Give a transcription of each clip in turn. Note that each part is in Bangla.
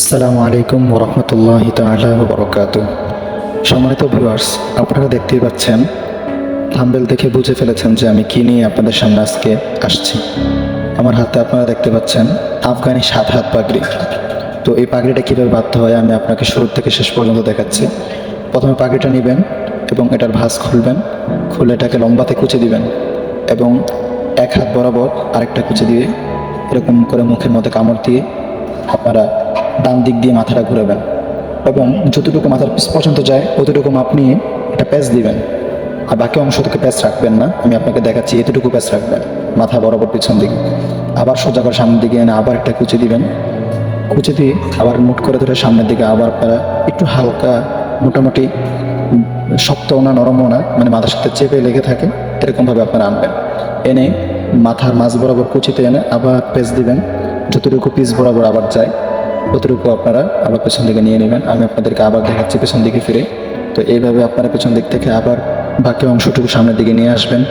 আসসালামু আলাইকুম ওরহমতুল্লাহ তালা বরকাত সম্মানিত ভিউয়ার্স আপনারা দেখতেই পাচ্ছেন থাম্বেল দেখে বুঝে ফেলেছেন যে আমি কী নিয়ে আপনাদের সামনে আজকে আসছি। আমার হাতে আপনারা দেখতে পাচ্ছেন, আফগানি সাত হাত পাগড়ি। তো এই পাগড়িটা কীভাবে বাধ্য হয় আমি আপনাকে শুরু থেকে শেষ পর্যন্ত দেখাচ্ছি। প্রথমে পাগড়িটা নেবেন এবং এটার ভাঁজ খুলবেন, খুলে এটাকে লম্বাতে কুচে দিবেন এবং এক হাত বরাবর আরেকটা কুচে দিয়ে এরকম করে মুখের মধ্যে কামড় দিয়ে আপনারা ডান দিক দিয়ে মাথাটা ঘুরাবেন এবং যতটুকু মাথার পিস পর্যন্ত যায় ততটুকু মাপ নিয়ে একটা প্যাচ দিবেন। আর বাকি অংশ থেকে প্যাচ রাখবেন না। আমি আপনাকে দেখাচ্ছি এতটুকু প্যাচ রাখবেন। মাথা বরাবর পিছন দিকে। আবার সোজা করে সামনের দিকে এনে আবার একটা কুচি দিবেন। কুচি দিয়ে আবার মুট করে ধরে সামনের দিকে আবার আপনারা একটু হালকা মোটামুটি উম, শক্তও না নরমও না মানে মাথার সাথে চেপে লেগে থাকে এরকমভাবে আপনারা আনবেন। এনে মাথার মাঝ বরাবর কুচিতে এনে আবার পেঁচ দিবেন। যতটুকু পিস বরাবর আবার যায়। ততটুকু আপনারা আবার পেছন দিকে নিয়ে নেবেন। আমি আপনাদেরকে আবার দেখাচ্ছি পেছন দিকে ফিরে। তো এইভাবে আপনারা পেছন দিক থেকে আবার বাকি অংশটুকু সামনের দিকে নিয়ে আসবেন।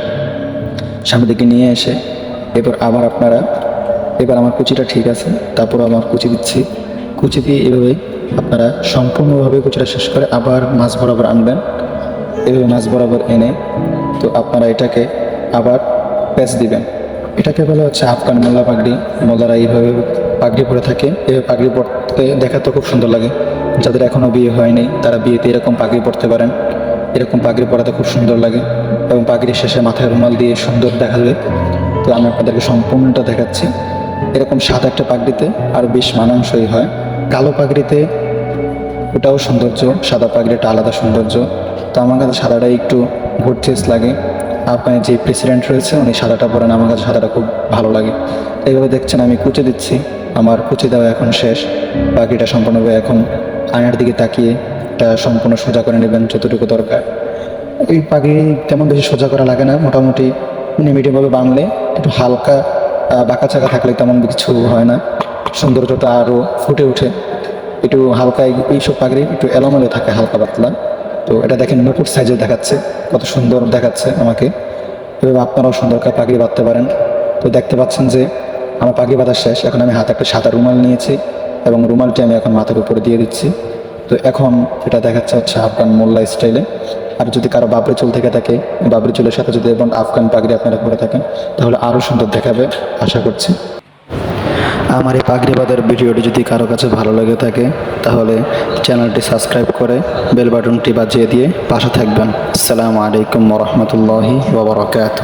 সামনের দিকে নিয়ে এসে এবার আবার আপনারা, এবার আমার কুচিটা ঠিক আছে, তারপর আমার কুচি দিচ্ছি। কুচি দিয়ে এভাবে আপনারা সম্পূর্ণভাবে কুচিটা শেষ করে আবার মাছ বরাবর আনবেন। এভাবে মাছ বরাবর এনে তো আপনারা এটাকে আবার প্যাচ দিবেন। এটাকে বলা হচ্ছে আফগান মোল্লা পাগড়ি মোল্লারা এইভাবে পাগড়ি পরে থাকে। এভাবে পাগড়ি পরতে দেখাতে খুব সুন্দর লাগে। যাদের এখনও বিয়ে হয়নি, তারা বিয়েতে এরকম পাগড়ি পরতে পারেন। এরকম পাগড়ি পরাতে খুব সুন্দর লাগে এবং পাগড়ির শেষে মাথায় রুমাল দিয়ে সুন্দর দেখাবে। তো আমি আপনাদেরকে সম্পূর্ণটা দেখাচ্ছি। এরকম সাদা একটা পাগড়িতে আরও বেশ মানানসই হয়। কালো পাগড়িতে ওটাও সৌন্দর্য, সাদা পাগড়িটা আলাদা সৌন্দর্য। তো আমার কাছে সাদাটাই একটু ভোটচেস লাগে। আপনার যে প্রেসিডেন্ট রয়েছে, উনি সাদাটা পরেন, আমার কাছে সাদাটা খুব ভালো লাগে। এইভাবে দেখছেন, আমি কুচে দিচ্ছি। আমার কুচে দেওয়া এখন শেষ। পাখিটা সম্পূর্ণভাবে এখন আয়নার দিকে তাকিয়ে এটা সম্পূর্ণ সোজা করে নেবেন যতটুকু দরকার। এই পাখি তেমন বেশি সোজা করা লাগে না, মোটামুটি মিডিয়ামভাবে বানলে একটু হালকা বাঁকা চাকা থাকলে তেমন কিছু হয় না। সৌন্দর্যটা আরও ফুটে ওঠে। একটু হালকা এইসব পাগড়ি একটু এলোমেলো থাকে, হালকা পাতলা। তো এটা দেখেন মুকুট সাইজে দেখাচ্ছে, কত সুন্দর দেখাচ্ছে আমাকে। এভাবে আপনারাও সুন্দর করে পাগড়ি বাঁধতে পারেন। তো দেখতে পাচ্ছেন যে আমার পাগড়ি বাঁধা শেষ, এখন আমি হাতে একটা সাদা রুমাল নিয়েছি এবং রুমালটি আমি এখন মাথার উপরে দিয়ে দিচ্ছি। তো এখন এটা দেখাচ্ছে হচ্ছে আফগান মোল্লা স্টাইলে আর যদি কারও বাবরি চুল থেকে থাকে, বাবরি চুলের সাথে যদি এবং আফগান পাগড়ি আপনারা পরে থাকেন, তাহলে আরও সুন্দর দেখাবে, আশা করছি। আমার এই পাগড়ি বাঁধার ভিডিওটি যদি কারও কাছে ভালো লেগে থাকে, তাহলে চ্যানেলটি সাবস্ক্রাইব করে বেল বাটনটি বাজিয়ে দিয়ে পাশে থাকবেন। আসসালামু আলাইকুম রহমতুল্লাহি ওবরাকাত